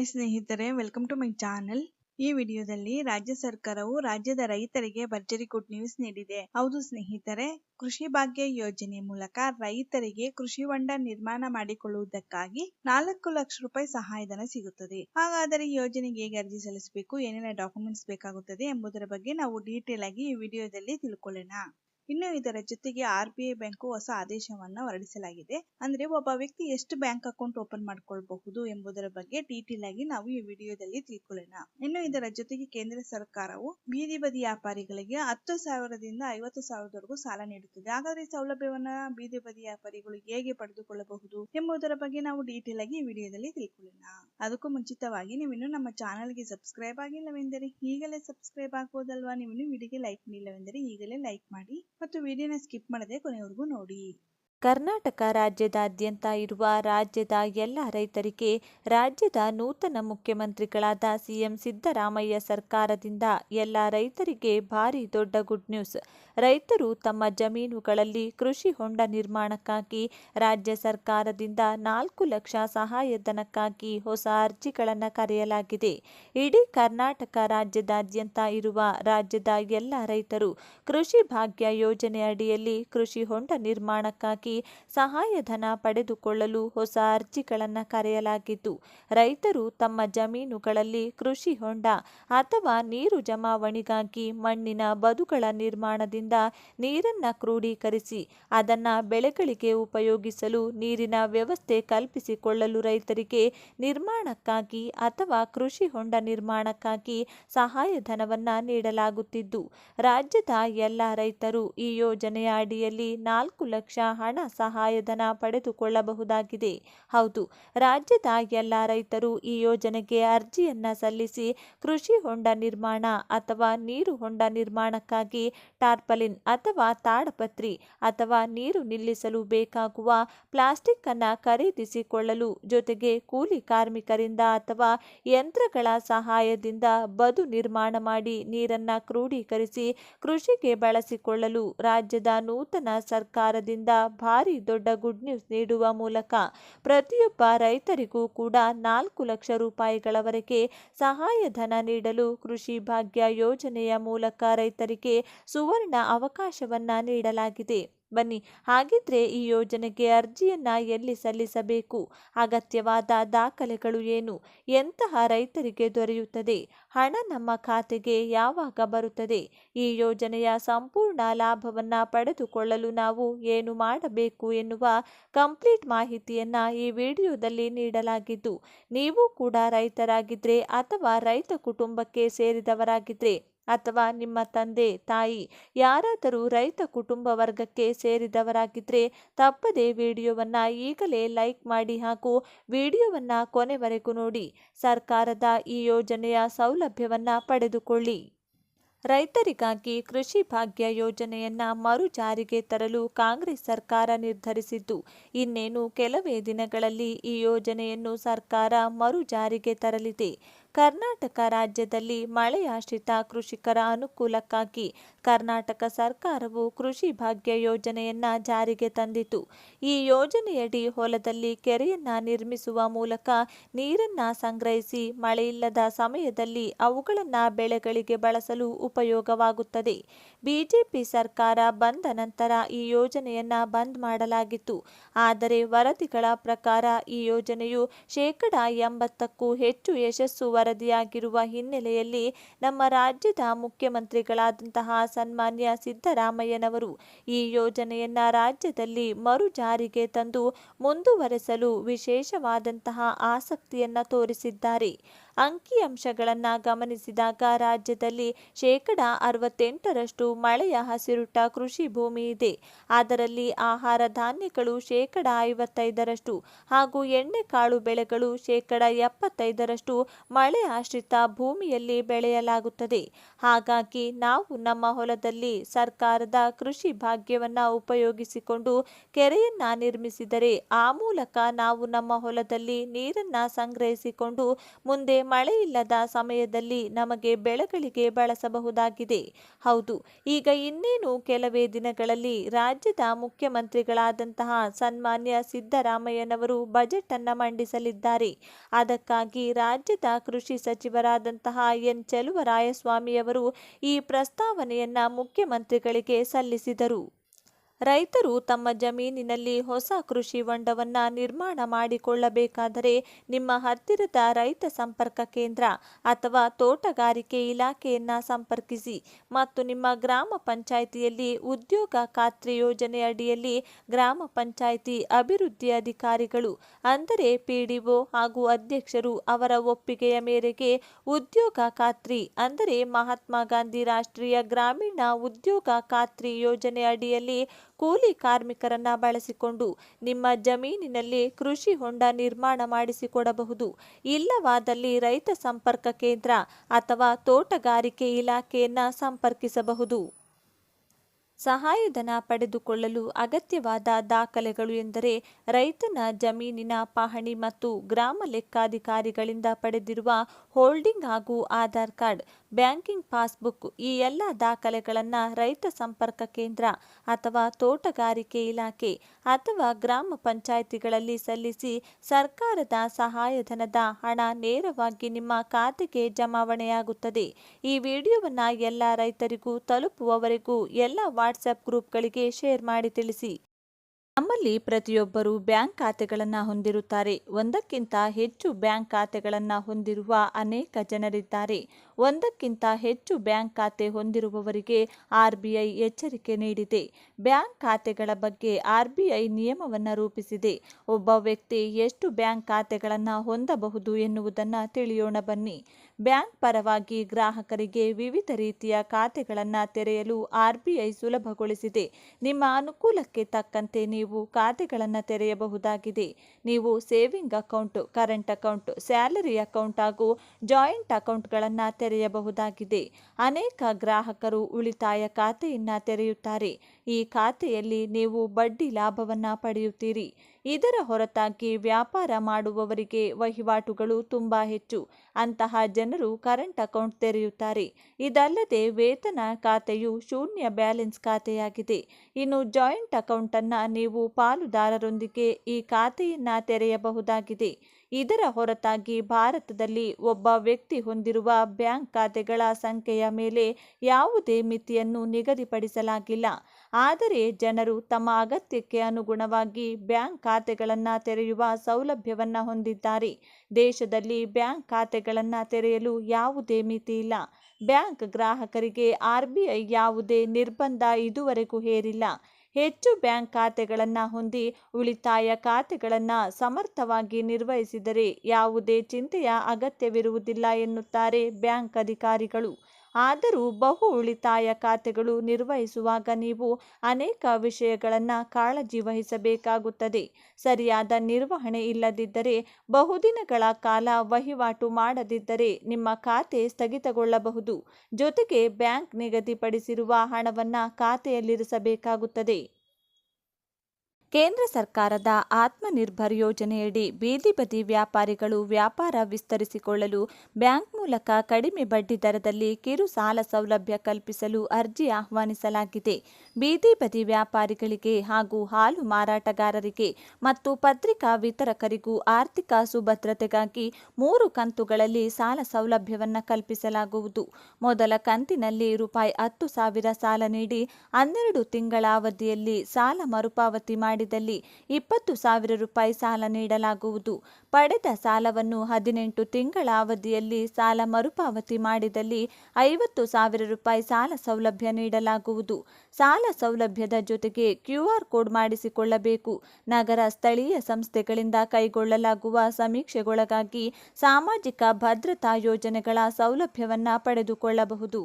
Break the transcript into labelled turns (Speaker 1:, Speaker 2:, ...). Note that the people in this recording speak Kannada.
Speaker 1: ಹಾಯ್ ಸ್ನೇಹಿತರೆ ವೆಲ್ಕಮ್ ಟು ಮೈ ಚಾನಲ್ ಈ ವಿಡಿಯೋದಲ್ಲಿ ರಾಜ್ಯ ಸರ್ಕಾರವು ರಾಜ್ಯದ ರೈತರಿಗೆ ಭರ್ಜರಿ ಗುಡ್ ನ್ಯೂಸ್ ನೀಡಿದೆ ಹೌದು ಸ್ನೇಹಿತರೆ ಕೃಷಿ ಭಾಗ್ಯ ಯೋಜನೆ ಮೂಲಕ ರೈತರಿಗೆ ಕೃಷಿ ಹೊಂಡ ನಿರ್ಮಾಣ ಮಾಡಿಕೊಳ್ಳುವುದಕ್ಕಾಗಿ ನಾಲ್ಕು ಲಕ್ಷ ರೂಪಾಯಿ ಸಹಾಯಧನ ಸಿಗುತ್ತದೆ ಹಾಗಾದರೆ ಯೋಜನೆಗೆ ಹೇಗೆ ಅರ್ಜಿ ಸಲ್ಲಿಸಬೇಕು ಏನೆಲ್ಲ ಡಾಕ್ಯುಮೆಂಟ್ಸ್ ಬೇಕಾಗುತ್ತದೆ ಎಂಬುದರ ಬಗ್ಗೆ ನಾವು ಡೀಟೇಲ್ ಆಗಿ ಈ ವಿಡಿಯೋದಲ್ಲಿ ತಿಳ್ಕೊಳ್ಳೋಣ ಇನ್ನು ಇದರ ಜೊತೆಗೆ ಆರ್ ಬಿ ಐ ಬ್ಯಾಂಕು ಹೊಸ ಆದೇಶವನ್ನ ಹೊರಡಿಸಲಾಗಿದೆ ಅಂದ್ರೆ ಒಬ್ಬ ವ್ಯಕ್ತಿ ಎಷ್ಟು ಬ್ಯಾಂಕ್ ಅಕೌಂಟ್ ಓಪನ್ ಮಾಡ್ಕೊಳ್ಬಹುದು ಎಂಬುದರ ಬಗ್ಗೆ ಡೀಟೇಲ್ ಆಗಿ ನಾವು ಈ ವಿಡಿಯೋದಲ್ಲಿ ತಿಳ್ಕೊಳ್ಳೋಣ ಇನ್ನು ಇದರ ಜೊತೆಗೆ ಕೇಂದ್ರ ಸರ್ಕಾರವು ಬೀದಿ ಬದಿ ವ್ಯಾಪಾರಿಗಳಿಗೆ ಹತ್ತು ಸಾವಿರದಿಂದ ಐವತ್ತು ಸಾವಿರದವರೆಗೂ ಸಾಲ ನೀಡುತ್ತದೆ ಹಾಗಾದ್ರೆ ಸೌಲಭ್ಯವನ್ನ ಬೀದಿ ಬದಿ ವ್ಯಾಪಾರಿಗಳು ಹೇಗೆ ಪಡೆದುಕೊಳ್ಳಬಹುದು ಎಂಬುದರ ಬಗ್ಗೆ ನಾವು ಡೀಟೇಲ್ ಆಗಿ ಈ ವಿಡಿಯೋದಲ್ಲಿ ತಿಳ್ಕೊಳ್ಳೋಣ ಅದಕ್ಕೂ ಮುಂಚಿತವಾಗಿ ನೀವು ನಮ್ಮ ನಮ್ಮ ಗೆ ಸಬ್ಸ್ಕ್ರೈಬ್ ಆಗಿಲ್ಲವೆಂದರೆ ಈಗಲೇ ಸಬ್ಸ್ಕ್ರೈಬ್ ಆಗುವುದಲ್ವಾ ನೀವು ವಿಡಿಯೋಗೆ ಲೈಕ್ ನೀಡಿಲ್ಲವೆಂದರೆ ಈಗಲೇ ಲೈಕ್ ಮಾಡಿ ಮತ್ತು ವಿಡಿಯೋನ ಸ್ಕಿಪ್ ಮಾಡದೆ ಕೊನೆಯವರೆಗೂ ನೋಡಿ
Speaker 2: ಕರ್ನಾಟಕ ರಾಜ್ಯದಾದ್ಯಂತ ಇರುವ ರಾಜ್ಯದ ಎಲ್ಲ ರೈತರಿಗೆ ರಾಜ್ಯದ ನೂತನ ಮುಖ್ಯಮಂತ್ರಿಗಳಾದ ಸಿಎಂ ಸಿದ್ದರಾಮಯ್ಯ ಸರ್ಕಾರದಿಂದ ಎಲ್ಲ ರೈತರಿಗೆ ಭಾರಿ ದೊಡ್ಡ ಗುಡ್ ನ್ಯೂಸ್ ರೈತರು ತಮ್ಮ ಜಮೀನುಗಳಲ್ಲಿ ಕೃಷಿ ಹೊಂಡ ನಿರ್ಮಾಣಕ್ಕಾಗಿ ರಾಜ್ಯ ಸರ್ಕಾರದಿಂದ ನಾಲ್ಕು ಲಕ್ಷ ಸಹಾಯಧನಕ್ಕಾಗಿ ಹೊಸ ಅರ್ಜಿಗಳನ್ನು ಕರೆಯಲಾಗಿದೆ ಇಡೀ ಕರ್ನಾಟಕ ರಾಜ್ಯದಾದ್ಯಂತ ಇರುವ ರಾಜ್ಯದ ಎಲ್ಲ ರೈತರು ಕೃಷಿ ಭಾಗ್ಯ ಯೋಜನೆ ಅಡಿಯಲ್ಲಿ ಕೃಷಿ ಹೊಂಡ ನಿರ್ಮಾಣಕ್ಕಾಗಿ ಸಹಾಯಧನ ಪಡೆದುಕೊಳ್ಳಲು ಹೊಸ ಅರ್ಜಿಗಳನ್ನು ಕರೆಯಲಾಗಿದ್ದು ರೈತರು ತಮ್ಮ ಜಮೀನುಗಳಲ್ಲಿ ಕೃಷಿ ಹೊಂಡ ಅಥವಾ ನೀರು ಜಮಾವಣಿಗಾಗಿ ಮಣ್ಣಿನ ಬದುಗಳ ನಿರ್ಮಾಣದಿಂದ ನೀರನ್ನು ಕ್ರೋಢೀಕರಿಸಿ ಅದನ್ನು ಬೆಳೆಗಳಿಗೆ ಉಪಯೋಗಿಸಲು ನೀರಿನ ವ್ಯವಸ್ಥೆ ಕಲ್ಪಿಸಿಕೊಳ್ಳಲು ರೈತರಿಗೆ ನಿರ್ಮಾಣಕ್ಕಾಗಿ ಅಥವಾ ಕೃಷಿ ಹೊಂಡ ನಿರ್ಮಾಣಕ್ಕಾಗಿ ಸಹಾಯಧನವನ್ನು ನೀಡಲಾಗುತ್ತಿದ್ದು ರಾಜ್ಯದ ಎಲ್ಲ ರೈತರು ಈ ಯೋಜನೆಯ ಅಡಿಯಲ್ಲಿ ನಾಲ್ಕು ಲಕ್ಷ ಹಣ ಸಹಾಯಧನ ಪಡೆದುಕೊಳ್ಳಬಹುದಾಗಿದೆ ಹೌದು ರಾಜ್ಯದ ಎಲ್ಲ ರೈತರು ಈ ಯೋಜನೆಗೆ ಅರ್ಜಿಯನ್ನು ಸಲ್ಲಿಸಿ ಕೃಷಿ ಹೊಂಡ ನಿರ್ಮಾಣ ಅಥವಾ ನೀರು ಹೊಂಡ ನಿರ್ಮಾಣಕ್ಕಾಗಿ ಟಾರ್ಪಲಿನ್ ಅಥವಾ ತಾಡಪತ್ರಿ ಅಥವಾ ನೀರು ನಿಲ್ಲಿಸಲು ಬೇಕಾಗುವ ಪ್ಲಾಸ್ಟಿಕ್ ಅನ್ನು ಖರೀದಿಸಿಕೊಳ್ಳಲು ಜೊತೆಗೆ ಕೂಲಿ ಕಾರ್ಮಿಕರಿಂದ ಅಥವಾ ಯಂತ್ರಗಳ ಸಹಾಯದಿಂದ ಬದು ನಿರ್ಮಾಣ ಮಾಡಿ ನೀರನ್ನ ಕ್ರೋಢೀಕರಿಸಿ ಕೃಷಿಗೆ ಬಳಸಿಕೊಳ್ಳಲು ರಾಜ್ಯದ ನೂತನ ಸರ್ಕಾರದಿಂದ ಭಾರಿ ದೊಡ್ಡ ಗುಡ್ ನ್ಯೂಸ್ ನೀಡುವ ಮೂಲಕ ಪ್ರತಿಯೊಬ್ಬ ರೈತರಿಗೂ ಕೂಡ ನಾಲ್ಕು ಲಕ್ಷ ರೂಪಾಯಿಗಳವರೆಗೆ ಸಹಾಯಧನ ನೀಡಲು ಕೃಷಿ ಭಾಗ್ಯ ಯೋಜನೆಯ ಮೂಲಕ ರೈತರಿಗೆ ಸುವರ್ಣ ಅವಕಾಶವನ್ನ ನೀಡಲಾಗಿದೆ ಬನ್ನಿ ಹಾಗಿದ್ರೆ ಈ ಯೋಜನೆಗೆ ಅರ್ಜಿಯನ್ನು ಎಲ್ಲಿ ಸಲ್ಲಿಸಬೇಕು ಅಗತ್ಯವಾದ ದಾಖಲೆಗಳು ಏನು ಎಂತಹ ರೈತರಿಗೆ ದೊರೆಯುತ್ತದೆ ಹಣ ನಮ್ಮ ಖಾತೆಗೆ ಯಾವಾಗ ಬರುತ್ತದೆ ಈ ಯೋಜನೆಯ ಸಂಪೂರ್ಣ ಲಾಭವನ್ನು ಪಡೆದುಕೊಳ್ಳಲು ನಾವು ಏನು ಮಾಡಬೇಕು ಎನ್ನುವ ಕಂಪ್ಲೀಟ್ ಮಾಹಿತಿಯನ್ನು ಈ ವಿಡಿಯೋದಲ್ಲಿ ನೀಡಲಾಗಿದ್ದು ನೀವು ಕೂಡ ರೈತರಾಗಿದ್ದರೆ ಅಥವಾ ರೈತ ಕುಟುಂಬಕ್ಕೆ ಸೇರಿದವರಾಗಿದ್ದರೆ ಅಥವಾ ನಿಮ್ಮ ತಂದೆ ತಾಯಿ ಯಾರಾದರೂ ರೈತ ಕುಟುಂಬ ವರ್ಗಕ್ಕೆ ಸೇರಿದವರಾಗಿದ್ದರೆ ತಪ್ಪದೇ ವಿಡಿಯೋವನ್ನು ಈಗಲೇ ಲೈಕ್ ಮಾಡಿ ಹಾಗೂ ವಿಡಿಯೋವನ್ನು ಕೊನೆವರೆಗೂ ನೋಡಿ ಸರ್ಕಾರದ ಈ ಯೋಜನೆಯ ಸೌಲಭ್ಯವನ್ನು ಪಡೆದುಕೊಳ್ಳಿ ರೈತರಿಗಾಗಿ ಕೃಷಿ ಭಾಗ್ಯ ಯೋಜನೆಯನ್ನ ಮರು ಜಾರಿಗೆ ತರಲು ಕಾಂಗ್ರೆಸ್ ಸರ್ಕಾರ ನಿರ್ಧರಿಸಿದ್ದು ಇನ್ನೇನು ಕೆಲವೇ ದಿನಗಳಲ್ಲಿ ಈ ಯೋಜನೆಯನ್ನು ಸರ್ಕಾರ ಮರು ಜಾರಿಗೆ ತರಲಿದೆ ಕರ್ನಾಟಕ ರಾಜ್ಯದಲ್ಲಿ ಮಳೆಯಾಶ್ರಿತ ಕೃಷಿಕರ ಅನುಕೂಲಕ್ಕಾಗಿ ಕರ್ನಾಟಕ ಸರ್ಕಾರವು ಕೃಷಿ ಭಾಗ್ಯ ಯೋಜನೆಯನ್ನ ಜಾರಿಗೆ ತಂದಿತು ಈ ಯೋಜನೆಯಡಿ ಹೊಲದಲ್ಲಿ ಕೆರೆಯನ್ನ ನಿರ್ಮಿಸುವ ಮೂಲಕ ನೀರನ್ನ ಸಂಗ್ರಹಿಸಿ ಮಳೆಯಿಲ್ಲದ ಸಮಯದಲ್ಲಿ ಅವುಗಳನ್ನ ಬೆಳೆಗಳಿಗೆ ಬಳಸಲು ಉಪಯೋಗವಾಗುತ್ತದೆ ಬಿಜೆಪಿ ಸರ್ಕಾರ ಬಂದ ನಂತರ ಈ ಯೋಜನೆಯನ್ನ ಬಂದ್ ಮಾಡಲಾಗಿತ್ತು ಆದರೆ ವರದಿಗಳ ಪ್ರಕಾರ ಈ ಯೋಜನೆಯು ಶೇಕಡಾ ಎಂಬತ್ತಕ್ಕೂ ಹೆಚ್ಚು ಯಶಸ್ಸು ವರದಿಯಾಗಿರುವ ಹಿನ್ನೆಲೆಯಲ್ಲಿ ನಮ್ಮ ರಾಜ್ಯದ ಮುಖ್ಯಮಂತ್ರಿಗಳಾದಂತಹ ಸನ್ಮಾನ್ಯ ಸಿದ್ದರಾಮಯ್ಯನವರು ಈ ಯೋಜನೆಯನ್ನ ರಾಜ್ಯದಲ್ಲಿ ಮರು ಜಾರಿಗೆ ತಂದು ಮುಂದುವರೆಸಲು ವಿಶೇಷವಾದಂತಹ ಆಸಕ್ತಿಯನ್ನ ತೋರಿಸಿದ್ದಾರೆ ಅಂಕಿಅಂಶಗಳನ್ನು ಗಮನಿಸಿದಾಗ ರಾಜ್ಯದಲ್ಲಿ ಶೇಕಡ ಅರವತ್ತೆಂಟರಷ್ಟು ಮಳೆಯ ಹಸಿರುಟ್ಟ ಕೃಷಿ ಭೂಮಿ ಇದೆ ಅದರಲ್ಲಿ ಆಹಾರ ಧಾನ್ಯಗಳು ಶೇಕಡ ಐವತ್ತೈದರಷ್ಟು ಹಾಗೂ ಎಣ್ಣೆಕಾಳು ಬೆಳೆಗಳು ಶೇಕಡ ಎಪ್ಪತ್ತೈದರಷ್ಟು ಮಳೆ ಆಶ್ರಿತ ಭೂಮಿಯಲ್ಲಿ ಬೆಳೆಯಲಾಗುತ್ತದೆ ಹಾಗಾಗಿ ನಾವು ನಮ್ಮ ಹೊಲದಲ್ಲಿ ಸರ್ಕಾರದ ಕೃಷಿ ಭಾಗ್ಯವನ್ನು ಉಪಯೋಗಿಸಿಕೊಂಡು ಕೆರೆಯನ್ನ ನಿರ್ಮಿಸಿದರೆ ಆ ಮೂಲಕ ನಾವು ನಮ್ಮ ಹೊಲದಲ್ಲಿ ನೀರನ್ನು ಸಂಗ್ರಹಿಸಿಕೊಂಡು ಮುಂದೆ ಮಳೆಯಿಲ್ಲದ ಸಮಯದಲ್ಲಿ ನಮಗೆ ಬೆಳೆಗಳಿಗೆ ಬಳಸಬಹುದಾಗಿದೆ ಹೌದು ಈಗ ಇನ್ನೇನು ಕೆಲವೇ ದಿನಗಳಲ್ಲಿ ರಾಜ್ಯದ ಮುಖ್ಯಮಂತ್ರಿಗಳಾದಂತಹ ಸನ್ಮಾನ್ಯ ಸಿದ್ದರಾಮಯ್ಯನವರು ಬಜೆಟ್ ಅನ್ನು ಮಂಡಿಸಲಿದ್ದಾರೆ ಅದಕ್ಕಾಗಿ ರಾಜ್ಯದ ಕೃಷಿ ಸಚಿವರಾದಂತಹ ಎನ್ ಚೆಲುವರಾಯಸ್ವಾಮಿಯವರು ಈ ಪ್ರಸ್ತಾವನೆಯನ್ನು ಮುಖ್ಯಮಂತ್ರಿಗಳಿಗೆ ಸಲ್ಲಿಸಿದರು ರೈತರು ತಮ್ಮ ಜಮೀನಿನಲ್ಲಿ ಹೊಸ ಕೃಷಿ ಹೊಂಡವನ್ನು ನಿರ್ಮಾಣ ಮಾಡಿಕೊಳ್ಳಬೇಕಾದರೆ ನಿಮ್ಮ ಹತ್ತಿರದ ರೈತ ಸಂಪರ್ಕ ಕೇಂದ್ರ ಅಥವಾ ತೋಟಗಾರಿಕೆ ಇಲಾಖೆಯನ್ನು ಸಂಪರ್ಕಿಸಿ ಮತ್ತು ನಿಮ್ಮ ಗ್ರಾಮ ಪಂಚಾಯಿತಿಯಲ್ಲಿ ಉದ್ಯೋಗ ಖಾತ್ರಿ ಯೋಜನೆ ಅಡಿಯಲ್ಲಿ ಗ್ರಾಮ ಪಂಚಾಯಿತಿ ಅಭಿವೃದ್ಧಿ ಅಧಿಕಾರಿಗಳು ಅಂದರೆ ಪಿಡಿಒ ಹಾಗೂ ಅಧ್ಯಕ್ಷರು ಅವರ ಒಪ್ಪಿಗೆಯ ಮೇರೆಗೆ ಉದ್ಯೋಗ ಖಾತ್ರಿ ಅಂದರೆ ಮಹಾತ್ಮ ಗಾಂಧಿ ರಾಷ್ಟ್ರೀಯ ಗ್ರಾಮೀಣ ಉದ್ಯೋಗ ಖಾತ್ರಿ ಯೋಜನೆ ಅಡಿಯಲ್ಲಿ ಕೂಲಿ ಕಾರ್ಮಿಕರನ್ನ ಬಳಸಿಕೊಂಡು ನಿಮ್ಮ ಜಮೀನಿನಲ್ಲಿ ಕೃಷಿ ಹೊಂಡ ನಿರ್ಮಾಣ ಮಾಡಿಸಿಕೊಡಬಹುದು ಇಲ್ಲವಾದಲ್ಲಿ ರೈತ ಸಂಪರ್ಕ ಕೇಂದ್ರ ಅಥವಾ ತೋಟಗಾರಿಕೆ ಇಲಾಖೆಯನ್ನ ಸಂಪರ್ಕಿಸಬಹುದು ಸಹಾಯಧನ ಪಡೆದುಕೊಳ್ಳಲು ಅಗತ್ಯವಾದ ದಾಖಲೆಗಳು ಎಂದರೆ ರೈತನ ಜಮೀನಿನ ಪಹಣಿ ಮತ್ತು ಗ್ರಾಮ ಲೆಕ್ಕಾಧಿಕಾರಿಗಳಿಂದ ಪಡೆದಿರುವ ಹೋಲ್ಡಿಂಗ್ ಹಾಗೂ ಆಧಾರ್ ಕಾರ್ಡ್ ಬ್ಯಾಂಕಿಂಗ್ ಪಾಸ್ಬುಕ್ ಈ ಎಲ್ಲ ದಾಖಲೆಗಳನ್ನು ರೈತ ಸಂಪರ್ಕ ಕೇಂದ್ರ ಅಥವಾ ತೋಟಗಾರಿಕೆ ಇಲಾಖೆ ಅಥವಾ ಗ್ರಾಮ ಪಂಚಾಯಿತಿಗಳಲ್ಲಿ ಸಲ್ಲಿಸಿ ಸರ್ಕಾರದ ಸಹಾಯಧನದ ಹಣ ನೇರವಾಗಿ ನಿಮ್ಮ ಖಾತೆಗೆ ಜಮಾವಣೆಯಾಗುತ್ತದೆ ಈ ವಿಡಿಯೋವನ್ನು ಎಲ್ಲ ರೈತರಿಗೂ ತಲುಪುವವರೆಗೂ ಎಲ್ಲ ವಾಟ್ಸಪ್ ಗ್ರೂಪ್ಗಳಿಗೆ ಶೇರ್ ಮಾಡಿ ತಿಳಿಸಿ ದೇಶದಲ್ಲಿ ಪ್ರತಿಯೊಬ್ಬರೂ ಬ್ಯಾಂಕ್ ಖಾತೆಗಳನ್ನು ಹೊಂದಿರುತ್ತಾರೆ ಒಂದಕ್ಕಿಂತ ಹೆಚ್ಚು ಬ್ಯಾಂಕ್ ಖಾತೆಗಳನ್ನು ಹೊಂದಿರುವ ಅನೇಕ ಜನರಿದ್ದಾರೆ ಒಂದಕ್ಕಿಂತ ಹೆಚ್ಚು ಬ್ಯಾಂಕ್ ಖಾತೆ ಹೊಂದಿರುವವರಿಗೆ ಆರ್ಬಿಐ ಎಚ್ಚರಿಕೆ ನೀಡಿದೆ ಬ್ಯಾಂಕ್ ಖಾತೆಗಳ ಬಗ್ಗೆ ಆರ್ಬಿಐ ನಿಯಮವನ್ನು ರೂಪಿಸಿದೆ ಒಬ್ಬ ವ್ಯಕ್ತಿ ಎಷ್ಟು ಬ್ಯಾಂಕ್ ಖಾತೆಗಳನ್ನು ಹೊಂದಬಹುದು ಎನ್ನುವುದನ್ನು ತಿಳಿಯೋಣ ಬನ್ನಿ ಬ್ಯಾಂಕ್ ಪರವಾಗಿ ಗ್ರಾಹಕರಿಗೆ ವಿವಿಧ ರೀತಿಯ ಖಾತೆಗಳನ್ನು ತೆರೆಯಲು ಆರ್ಬಿಐ ಸುಲಭಗೊಳಿಸಿದೆ ನಿಮ್ಮ ಅನುಕೂಲಕ್ಕೆ ತಕ್ಕಂತೆ ನೀವು ಖಾತೆಗಳನ್ನು ತೆರೆಯಬಹುದಾಗಿದೆ ನೀವು saving account current account salary account ಹಾಗೂ ಜಾಯಿಂಟ್ ಅಕೌಂಟ್ಗಳನ್ನು ತೆರೆಯಬಹುದಾಗಿದೆ ಅನೇಕ ಗ್ರಾಹಕರು ಉಳಿತಾಯ ಖಾತೆಯನ್ನು ತೆರೆಯುತ್ತಾರೆ ಈ ಖಾತೆಯಲ್ಲಿ ನೀವು ಬಡ್ಡಿ ಲಾಭವನ್ನು ಪಡೆಯುತ್ತೀರಿ ಇದರ ಹೊರತಾಗಿ ವ್ಯಾಪಾರ ಮಾಡುವವರಿಗೆ ವಹಿವಾಟುಗಳು ತುಂಬ ಹೆಚ್ಚು ಅಂತಹ ಜನರು ಕರೆಂಟ್ ಅಕೌಂಟ್ ತೆರೆಯುತ್ತಾರೆ ಇದಲ್ಲದೆ ವೇತನ ಖಾತೆಯು ಶೂನ್ಯ ಬ್ಯಾಲೆನ್ಸ್ ಖಾತೆಯಾಗಿದೆ ಇನ್ನು ಜಾಯಿಂಟ್ ಅಕೌಂಟನ್ನು ನೀವು ಪಾಲುದಾರರೊಂದಿಗೆ ಈ ಖಾತೆಯನ್ನು ತೆರೆಯಬಹುದಾಗಿದೆ ಇದರ ಹೊರತಾಗಿ ಭಾರತದಲ್ಲಿ ಒಬ್ಬ ವ್ಯಕ್ತಿ ಹೊಂದಿರುವ ಬ್ಯಾಂಕ್ ಖಾತೆಗಳ ಸಂಖ್ಯೆಯ ಮೇಲೆ ಯಾವುದೇ ಮಿತಿಯನ್ನು ನಿಗದಿಪಡಿಸಲಾಗಿಲ್ಲ ಆದರೆ ಜನರು ತಮ್ಮ ಅಗತ್ಯಕ್ಕೆ ಅನುಗುಣವಾಗಿ ಬ್ಯಾಂಕ್ ಖಾತೆಗಳನ್ನು ತೆರೆಯುವ ಸೌಲಭ್ಯವನ್ನು ಹೊಂದಿದ್ದಾರೆ ದೇಶದಲ್ಲಿ ಬ್ಯಾಂಕ್ ಖಾತೆಗಳನ್ನು ತೆರೆಯಲು ಯಾವುದೇ ಮಿತಿ ಇಲ್ಲ ಬ್ಯಾಂಕ್ ಗ್ರಾಹಕರಿಗೆ ಆರ್ಬಿಐ ಯಾವುದೇ ನಿರ್ಬಂಧ ಇದುವರೆಗೂ ಹೇರಿಲ್ಲ ಹೆಚ್ಚು ಬ್ಯಾಂಕ್ ಖಾತೆಗಳನ್ನು ಹೊಂದಿ ಉಳಿತಾಯ ಖಾತೆಗಳನ್ನು ಸಮರ್ಥವಾಗಿ ನಿರ್ವಹಿಸಿದರೆ ಯಾವುದೇ ಚಿಂತೆಯ ಅಗತ್ಯವಿರುವುದಿಲ್ಲ ಎನ್ನುತ್ತಾರೆ ಬ್ಯಾಂಕ್ ಅಧಿಕಾರಿಗಳು ಆದರೂ ಬಹು ಉಳಿತಾಯ ಖಾತೆಗಳು ನಿರ್ವಹಿಸುವಾಗ ನೀವು ಅನೇಕ ವಿಷಯಗಳನ್ನು ಕಾಳಜಿ ವಹಿಸಬೇಕಾಗುತ್ತದೆ ಸರಿಯಾದ ನಿರ್ವಹಣೆ ಇಲ್ಲದಿದ್ದರೆ ಬಹುದಿನಗಳ ಕಾಲ ವಹಿವಾಟು ಮಾಡದಿದ್ದರೆ ನಿಮ್ಮ ಖಾತೆ ಸ್ಥಗಿತಗೊಳ್ಳಬಹುದು ಜೊತೆಗೆ ಬ್ಯಾಂಕ್ ನಿಗದಿಪಡಿಸಿರುವ ಹಣವನ್ನು ಖಾತೆಯಲ್ಲಿರಿಸಬೇಕಾಗುತ್ತದೆ ಕೇಂದ್ರ ಸರ್ಕಾರದ ಆತ್ಮನಿರ್ಭರ್ ಯೋಜನೆಯಡಿ ಬೀದಿ ಬದಿ ವ್ಯಾಪಾರಿಗಳು ವ್ಯಾಪಾರ ವಿಸ್ತರಿಸಿಕೊಳ್ಳಲು ಬ್ಯಾಂಕ್ ಮೂಲಕ ಕಡಿಮೆ ಬಡ್ಡಿ ದರದಲ್ಲಿ ಕಿರು ಸಾಲ ಸೌಲಭ್ಯ ಕಲ್ಪಿಸಲು ಅರ್ಜಿ ಆಹ್ವಾನಿಸಲಾಗಿದೆ ಬೀದಿ ಬದಿ ವ್ಯಾಪಾರಿಗಳಿಗೆ ಹಾಗೂ ಹಾಲು ಮಾರಾಟಗಾರರಿಗೆ ಮತ್ತು ಪತ್ರಿಕಾ ವಿತರಕರಿಗೂ ಆರ್ಥಿಕ ಸುಭದ್ರತೆಗಾಗಿ ಮೂರು ಕಂತುಗಳಲ್ಲಿ ಸಾಲ ಸೌಲಭ್ಯವನ್ನು ಕಲ್ಪಿಸಲಾಗುವುದು ಮೊದಲ ಕಂತಿನಲ್ಲಿ ರೂಪಾಯಿ ಹತ್ತು ಸಾವಿರ ಸಾಲ ನೀಡಿ ಹನ್ನೆರಡು ತಿಂಗಳ ಅವಧಿಯಲ್ಲಿ ಸಾಲ ಮರುಪಾವತಿ ಮಾಡಿ ಮಾಡಿದಲ್ಲಿ ಇಪ್ಪತ್ತು ಸಾವಿರ ರೂಪಾಯಿ ಸಾಲ ನೀಡಲಾಗುವುದು ಪಡೆದ ಸಾಲವನ್ನು ಹದಿನೆಂಟು ತಿಂಗಳ ಅವಧಿಯಲ್ಲಿ ಸಾಲ ಮರುಪಾವತಿ ಮಾಡಿದಲ್ಲಿ ಐವತ್ತು ಸಾವಿರ ರೂಪಾಯಿ ಸಾಲ ಸೌಲಭ್ಯ ನೀಡಲಾಗುವುದು ಸಾಲ ಸೌಲಭ್ಯದ ಜೊತೆಗೆ ಕ್ಯೂಆರ್ ಕೋಡ್ ಮಾಡಿಸಿಕೊಳ್ಳಬೇಕು ನಗರ ಸ್ಥಳೀಯ ಸಂಸ್ಥೆಗಳಿಂದ ಕೈಗೊಳ್ಳಲಾಗುವ ಸಮೀಕ್ಷೆಗೊಳಗಾಗಿ ಸಾಮಾಜಿಕ ಭದ್ರತಾ ಯೋಜನೆಗಳ ಸೌಲಭ್ಯವನ್ನು ಪಡೆದುಕೊಳ್ಳಬಹುದು